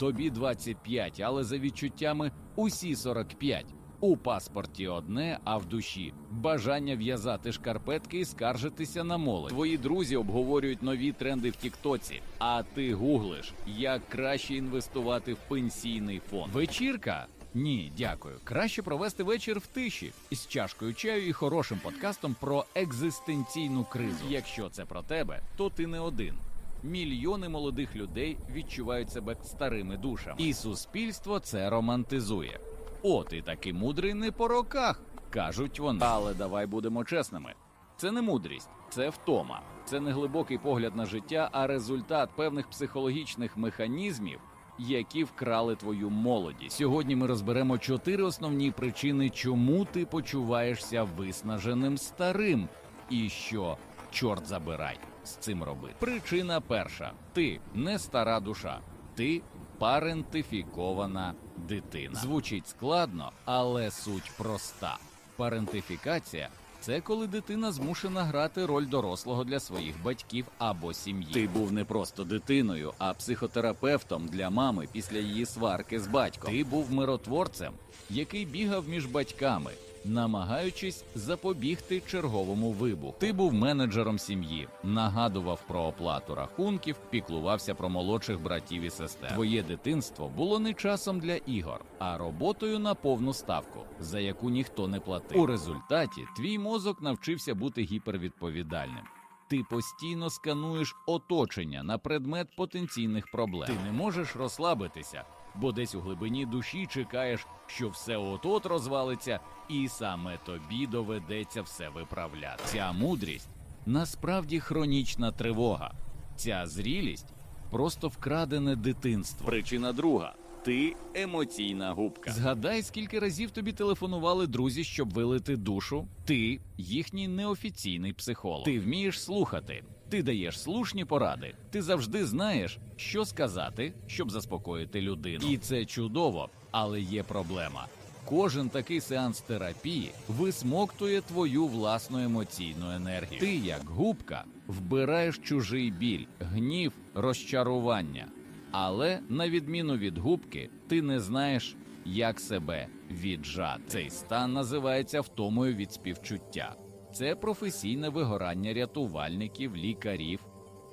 Тобі 25, але за відчуттями усі 45. У паспорті одне, а в душі бажання в'язати шкарпетки і скаржитися на молодь. Твої друзі обговорюють нові тренди в Тіктоці, а ти гуглиш, як краще інвестувати в пенсійний фонд. Вечірка? Ні, дякую. Краще провести вечір в тиші з чашкою чаю і хорошим подкастом про екзистенційну кризу. Якщо це про тебе, то ти не один. Мільйони молодих людей відчувають себе старими душами, і суспільство це романтизує. О, ти таки мудрий не по роках, кажуть вони. Але давай будемо чесними. Це не мудрість, це втома. Це не глибокий погляд на життя, а результат певних психологічних механізмів, які вкрали твою молодість. Сьогодні ми розберемо чотири основні причини, чому ти почуваєшся виснаженим старим, і що чорт забирай з цим робити. Причина перша: ти не стара душа, ти парентифікована дитина. Звучить складно, але суть проста. Парентифікація це коли дитина змушена грати роль дорослого для своїх батьків або сім'ї. Ти був не просто дитиною, а психотерапевтом для мами після її сварки з батьком. Ти був миротворцем, який бігав між батьками, намагаючись запобігти черговому вибуху. Ти був менеджером сім'ї, нагадував про оплату рахунків, піклувався про молодших братів і сестер. Твоє дитинство було не часом для ігор, а роботою на повну ставку, за яку ніхто не платив. У результаті твій мозок навчився бути гіпервідповідальним. Ти постійно скануєш оточення на предмет потенційних проблем. Ти не можеш розслабитися, бо десь у глибині душі чекаєш, що все от-от розвалиться, і саме тобі доведеться все виправляти. Ця мудрість насправді хронічна тривога. Ця зрілість просто вкрадене дитинство. Причина друга. Ти емоційна губка. Згадай, скільки разів тобі телефонували друзі, щоб вилити душу. Ти їхній неофіційний психолог. Ти вмієш слухати. Ти даєш слушні поради. Ти завжди знаєш, що сказати, щоб заспокоїти людину. І це чудово, але є проблема. Кожен такий сеанс терапії висмоктує твою власну емоційну енергію. Ти, як губка, вбираєш чужий біль, гнів, розчарування. Але на відміну від губки, ти не знаєш, як себе віджати. Цей стан називається втомою від співчуття. Це професійне вигорання рятувальників, лікарів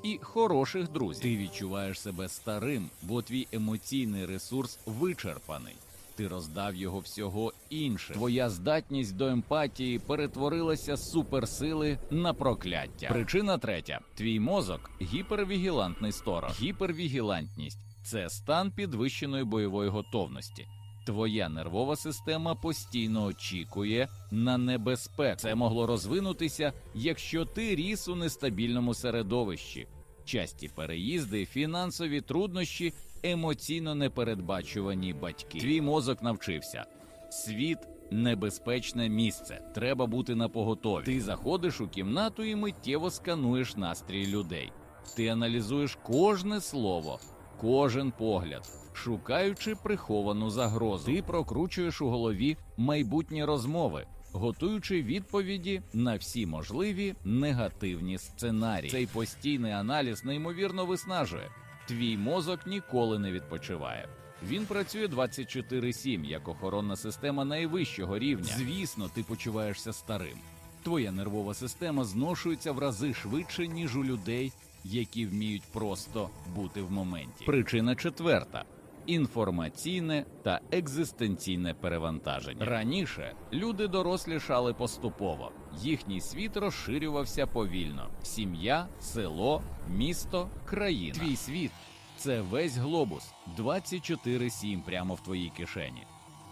і хороших друзів. Ти відчуваєш себе старим, бо твій емоційний ресурс вичерпаний. Ти роздав його всього інше. Твоя здатність до емпатії перетворилася з суперсили на прокляття. Причина третя: твій мозок гіпервігілантний сторож. Гіпервігілантність це стан підвищеної бойової готовності. Твоя нервова система постійно очікує на небезпеку. Це могло розвинутися, якщо ти ріс у нестабільному середовищі. Часті переїзди, фінансові труднощі, емоційно непередбачувані батьки. Твій мозок навчився. Світ небезпечне місце. Треба бути на поготові. Ти заходиш у кімнату і миттєво скануєш настрій людей. Ти аналізуєш кожне слово, кожен погляд, шукаючи приховану загрозу. Ти прокручуєш у голові майбутні розмови, готуючи відповіді на всі можливі негативні сценарії. Цей постійний аналіз неймовірно виснажує. Твій мозок ніколи не відпочиває. Він працює 24-7 як охоронна система найвищого рівня. Звісно, ти почуваєшся старим. Твоя нервова система зношується в рази швидше, ніж у людей, які вміють просто бути в моменті. Причина четверта. Інформаційне та екзистенційне перевантаження раніше люди дорослішали поступово, їхній світ розширювався повільно: сім'я, село, місто, країна. Твій світ це весь глобус 24-7 прямо в твоїй кишені.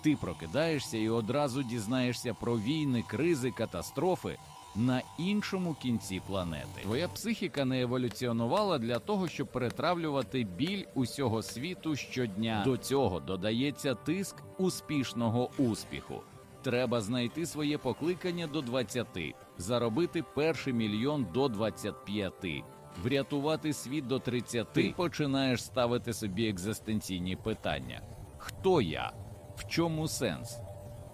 Ти прокидаєшся і одразу дізнаєшся про війни, кризи, катастрофи на іншому кінці планети. Твоя психіка не еволюціонувала для того, щоб перетравлювати біль усього світу щодня. До цього додається тиск успішного успіху. Треба знайти своє покликання до 20, заробити перший мільйон до 25, врятувати світ до 30. Ти починаєш ставити собі екзистенційні питання: хто я? В чому сенс?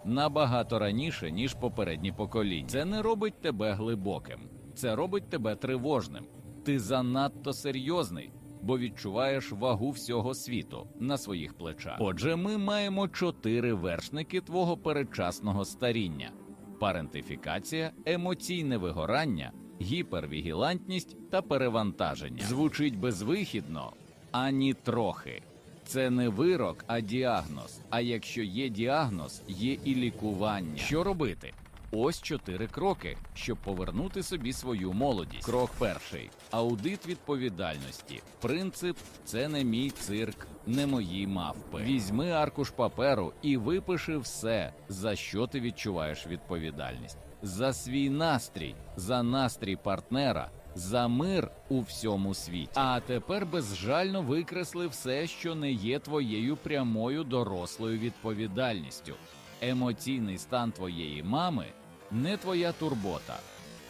Набагато раніше, ніж попередні покоління. Це не робить тебе глибоким, це робить тебе тривожним. Ти занадто серйозний, бо відчуваєш вагу всього світу на своїх плечах. Отже, ми маємо чотири вершники твого передчасного старіння: парентифікація, емоційне вигорання, гіпервігілантність та перевантаження. Звучить безвихідно, ані трохи. Це не вирок, а діагноз. А якщо є діагноз, є і лікування. Що робити? Ось чотири кроки, щоб повернути собі свою молодість. Крок перший аудит відповідальності. Принцип це не мій цирк, не мої мавпи. Візьми аркуш паперу і випиши все, за що ти відчуваєш відповідальність. За свій настрій, за настрій партнера, за мир у всьому світі. А тепер безжально викресли все, що не є твоєю прямою дорослою відповідальністю. Емоційний стан твоєї мами не твоя турбота.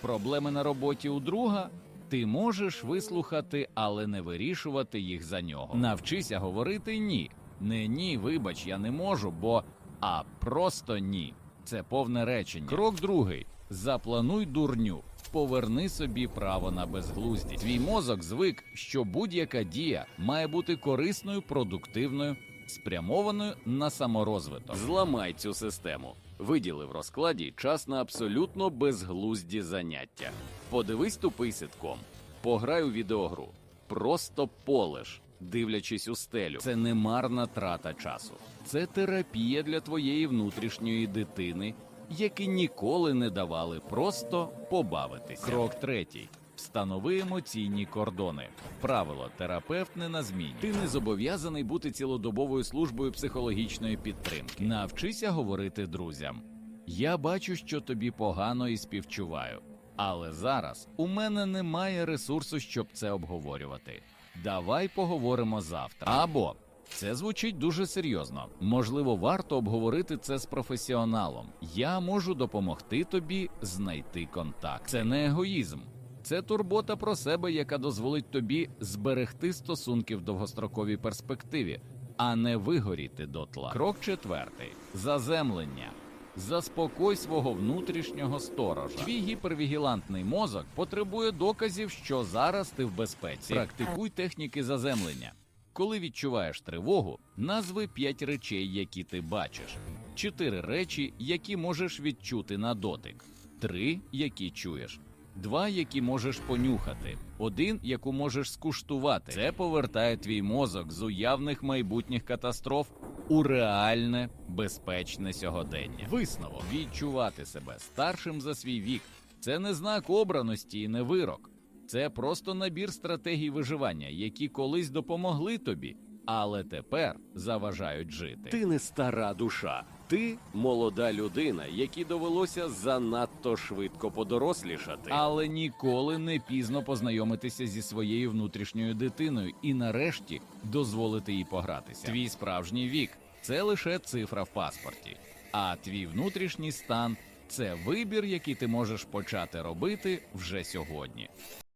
Проблеми на роботі у друга ти можеш вислухати, але не вирішувати їх за нього. Навчися говорити ні. Не ні, вибач, я не можу, бо а просто ні. Це повне речення. Крок другий: заплануй дурню. Поверни собі право на безглуздість. Твій мозок звик, що будь-яка дія має бути корисною, продуктивною, спрямованою на саморозвиток. Зламай цю систему. Виділи в розкладі час на абсолютно безглузді заняття. Подивись тупий ситком, пограй у відеогру, просто полеш, дивлячись у стелю. Це не марна трата часу. Це терапія для твоєї внутрішньої дитини, які ніколи не давали просто побавитися. Крок третій. Встанови емоційні кордони. Правило терапевт не на зміні. Ти не зобов'язаний бути цілодобовою службою психологічної підтримки. Навчися говорити друзям. Я бачу, що тобі погано і співчуваю. Але зараз у мене немає ресурсу, щоб це обговорювати. Давай поговоримо завтра. Або це звучить дуже серйозно. Можливо, варто обговорити це з професіоналом. Я можу допомогти тобі знайти контакт. Це не егоїзм. Це турбота про себе, яка дозволить тобі зберегти стосунки в довгостроковій перспективі, а не вигоріти дотла. Крок четвертий заземлення. Заспокой свого внутрішнього сторожа. Твій гіпервігілантний мозок потребує доказів, що зараз ти в безпеці. Практикуй техніки заземлення. Коли відчуваєш тривогу, назви п'ять речей, які ти бачиш, чотири речі, які можеш відчути на дотик, три, які чуєш, два, які можеш понюхати, один, яку можеш скуштувати. Це повертає твій мозок з уявних майбутніх катастроф у реальне безпечне сьогодення. Висновок відчувати себе старшим за свій вік. Це не знак обраності і не вирок. Це просто набір стратегій виживання, які колись допомогли тобі, але тепер заважають жити. Ти не стара душа, ти молода людина, якій довелося занадто швидко подорослішати. Але ніколи не пізно познайомитися зі своєю внутрішньою дитиною і нарешті дозволити їй погратися. Твій справжній вік це лише цифра в паспорті, а твій внутрішній стан це вибір, який ти можеш почати робити вже сьогодні.